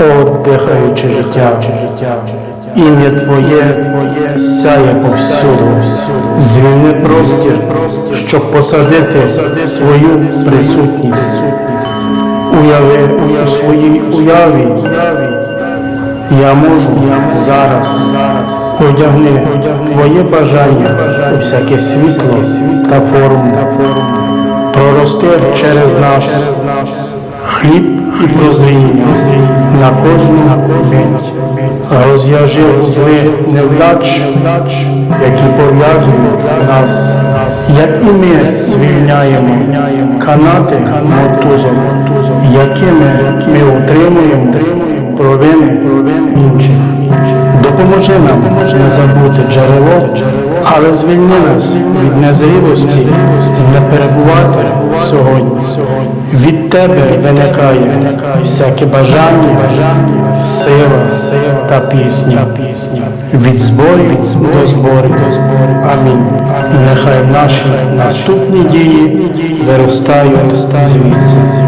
О, дихаюче життя, ім'я Твоє, Твоє сяє повсюду, звільни простір, щоб посадити свою присутність. Уяви у своїй уяві, я можу зараз. Одягни Твоє бажання у всяке світло та форму, прорости через нас. Хліб і прозріння на кожну мить. Розв'яжи вузли невдач, які пов'язують нас, як і ми звільняємо канати мотузом, якими ми утримуємо провини інших. Допоможи нам не забути джерело, але звільни нас від незрілості не перебувати сьогодні. Від тебе виникає всяке бажання, сила та пісня. Від зборів до зборів. Амінь. Нехай наші наступні дії виростають звідси.